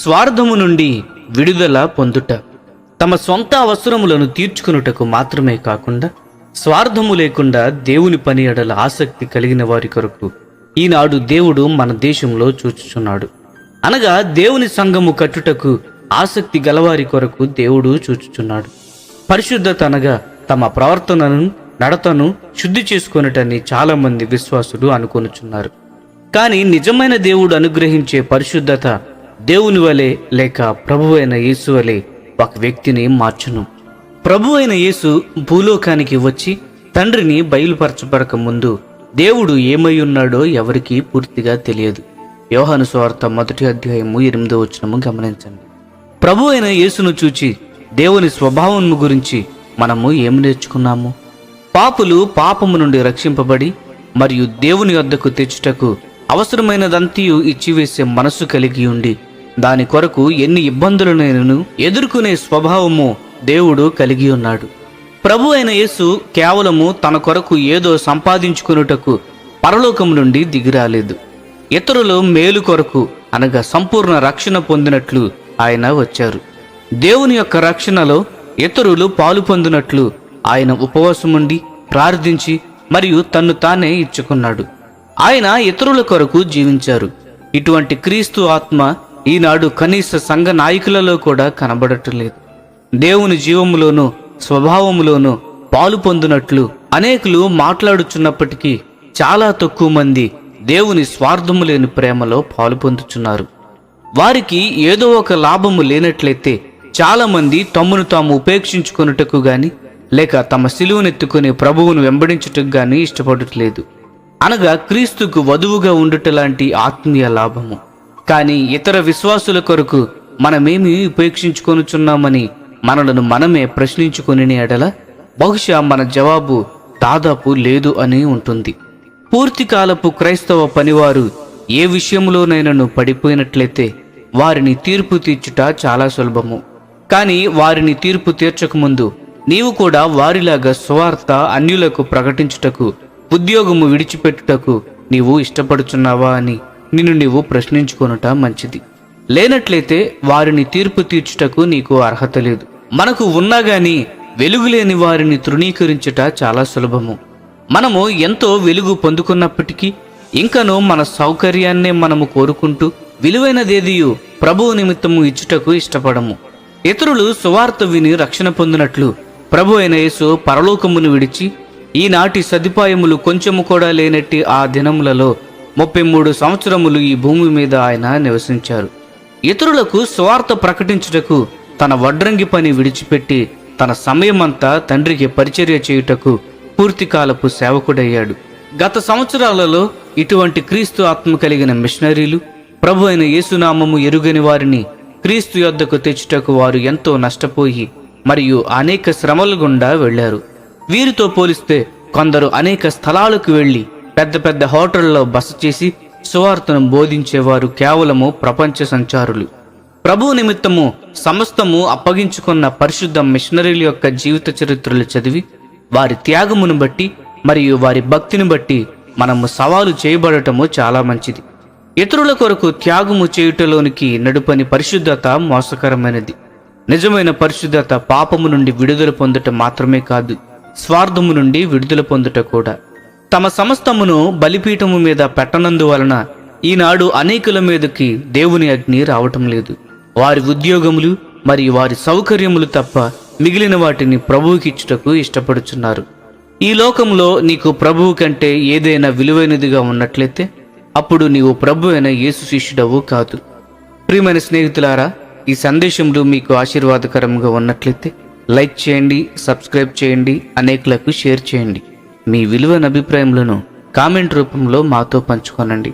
స్వార్థము నుండి విడుదల పొందుట తమ సొంత అవసరములను తీర్చుకునుటకు మాత్రమే కాకుండా స్వార్థము లేకుండా దేవుని పని ఎడల ఆసక్తి కలిగిన వారి కొరకు ఈనాడు దేవుడు మన దేశంలో చూచుచున్నాడు. అనగా దేవుని సంఘము కట్టుటకు ఆసక్తి గలవారి కొరకు దేవుడు చూచుచున్నాడు. పరిశుద్ధత అనగా తమ ప్రవర్తనను నడతను శుద్ధి చేసుకొనటని చాలామంది విశ్వాసులు అనుకొనుచున్నారు. కానీ నిజమైన దేవుడు అనుగ్రహించే పరిశుద్ధత దేవుని వలె లేక ప్రభు అయిన యేసు వలె ఒక వ్యక్తిని మార్చును. ప్రభు అయిన యేసు భూలోకానికి వచ్చి తండ్రిని బయలుపరచబడక ముందు దేవుడు ఏమై ఉన్నాడో ఎవరికీ పూర్తిగా తెలియదు. యోహాను స్వార్థ మొదటి అధ్యాయము ఎనిమిదో వచనము గమనించండి. ప్రభు అయిన యేసును చూచి దేవుని స్వభావం గురించి మనము ఏమి నేర్చుకున్నాము? పాపులు పాపము నుండి రక్షింపబడి మరియు దేవుని వద్దకు తెచ్చుటకు అవసరమైనదంతయు ఇచ్చివేసే మనస్సు కలిగి ఉండి దాని కొరకు ఎన్ని ఇబ్బందులనైనను ఎదుర్కొనే స్వభావము దేవుడు కలిగి ఉన్నాడు. ప్రభు అయిన యేసు కేవలము తన కొరకు ఏదో సంపాదించుకొనుటకు పరలోకం నుండి దిగిరాలేదు. ఇతరులు మేలు కొరకు అనగా సంపూర్ణ రక్షణ పొందినట్లు ఆయన వచ్చారు. దేవుని యొక్క రక్షణలో ఇతరులు పాలు పొందినట్లు ఆయన ఉపవాసముండి ప్రార్థించి మరియు తన్ను తానే ఇచ్చుకున్నాడు. ఆయన ఇతరుల కొరకు జీవించారు. ఇటువంటి క్రీస్తు ఆత్మ ఈనాడు కనీస సంఘ నాయకులలో కూడా కనబడటం లేదు దేవుని జీవములోను స్వభావములోను పాలు పొందినట్లు అనేకులు మాట్లాడుచున్నప్పటికీ చాలా తక్కువ మంది దేవుని స్వార్థము లేని ప్రేమలో పాలు పొందుచున్నారు. వారికి ఏదో ఒక లాభము లేనట్లయితే చాలా మంది తమ్మును తాము ఉపేక్షించుకొనుటకు గాని లేక తమ సిలువనెత్తుకుని ప్రభువును వెంబడించుటకు గాని ఇష్టపడట్లేదు. అనగా క్రీస్తుకు వధువుగా ఉండుట లాంటి ఆత్మీయ లాభము. కానీ ఇతర విశ్వాసుల కొరకు మనమేమి ఉపేక్షించుకొనుచున్నామని మనలను మనమే ప్రశ్నించుకుని ఎడల బహుశా మన జవాబు దాదాపు లేదు అని ఉంటుంది. పూర్తి కాలపు క్రైస్తవ పనివారు ఏ విషయంలోనైనాను పడిపోయినట్లయితే వారిని తీర్పు తీర్చుట చాలా సులభము. కానీ వారిని తీర్పు తీర్చకముందు నీవు కూడా వారిలాగా స్వార్థ అన్యులకు ప్రకటించుటకు ఉద్యోగము విడిచిపెట్టుటకు నీవు ఇష్టపడుచున్నావా అని నిన్ను నీవు ప్రశ్నించుకొనుట మంచిది. లేనట్లయితే వారిని తీర్పు తీర్చుటకు నీకు అర్హత లేదు. మనకు ఉన్నా గాని వెలుగులేని వారిని తృణీకరించుట చాలా సులభము. మనము ఎంతో వెలుగు పొందుకున్నప్పటికీ ఇంకనూ మన సౌకర్యాన్నే మనము కోరుకుంటూ విలువైనదేదియు ప్రభువు నిమిత్తము ఇచ్చుటకు ఇష్టపడము. ఇతరులు సువార్త విని రక్షణ పొందినట్లు ప్రభు అయిన యేసు పరలోకమును విడిచి ఈనాటి సదుపాయములు కొంచెము కూడా లేనట్టి ఆ దినములలో ముప్పై మూడు సంవత్సరములు ఈ భూమి మీద ఆయన నివసించారు. ఇతరులకు స్వార్థ ప్రకటించుటకు తన వడ్రంగి పని విడిచిపెట్టి తన సమయమంతా తండ్రికి పరిచర్య చేయుటకు పూర్తికాలపు సేవకుడయ్యాడు. గత సంవత్సరాలలో ఇటువంటి క్రీస్తు ఆత్మ కలిగిన మిషనరీలు ప్రభు అయిన యేసునామము ఎరుగని వారిని క్రీస్తు యొద్దకు తెచ్చుటకు వారు ఎంతో నష్టపోయి మరియు అనేక శ్రమల గుండా వెళ్ళారు. వీరితో పోలిస్తే కొందరు అనేక స్థలాలకు వెళ్ళి పెద్ద పెద్ద హోటళ్ళలో బస చేసి సువార్తను బోధించేవారు కేవలము ప్రపంచ సంచారులు. ప్రభు నిమిత్తము సమస్తము అప్పగించుకున్న పరిశుద్ధ మిషనరీల యొక్క జీవిత చరిత్రలు చదివి వారి త్యాగమును బట్టి మరియు వారి భక్తిని బట్టి మనము సవాలు చేయబడటము చాలా మంచిది. ఇతరుల కొరకు త్యాగము చేయుటలోనికి నడుపని పరిశుద్ధత మోసకరమైనది. నిజమైన పరిశుద్ధత పాపము నుండి విడుదల పొందుట మాత్రమే కాదు స్వార్థము నుండి విడుదల పొందుట కూడా. తమ సమస్తమును బలిపీఠము మీద పెట్టనందువలన ఈనాడు అనేకుల మీదకి దేవుని అగ్ని రావటం లేదు. వారి ఉద్యోగములు మరియు వారి సౌకర్యములు తప్ప మిగిలిన వాటిని ప్రభువుకిచ్చుటకు ఇష్టపడుచున్నారు. ఈ లోకంలో నీకు ప్రభువు కంటే ఏదైనా విలువైనదిగా ఉన్నట్లయితే అప్పుడు నీవు ప్రభు అయిన యేసు శిష్యుడవు కాదు. ప్రియమైన స్నేహితులారా ఈ సందేశంలో మీకు ఆశీర్వాదకరంగా ఉన్నట్లయితే లైక్ చేయండి సబ్స్క్రైబ్ చేయండి అనేకులకు షేర్ చేయండి. మీ విలువైన అభిప్రాయములను కామెంట్ రూపంలో మాతో పంచుకోనండి.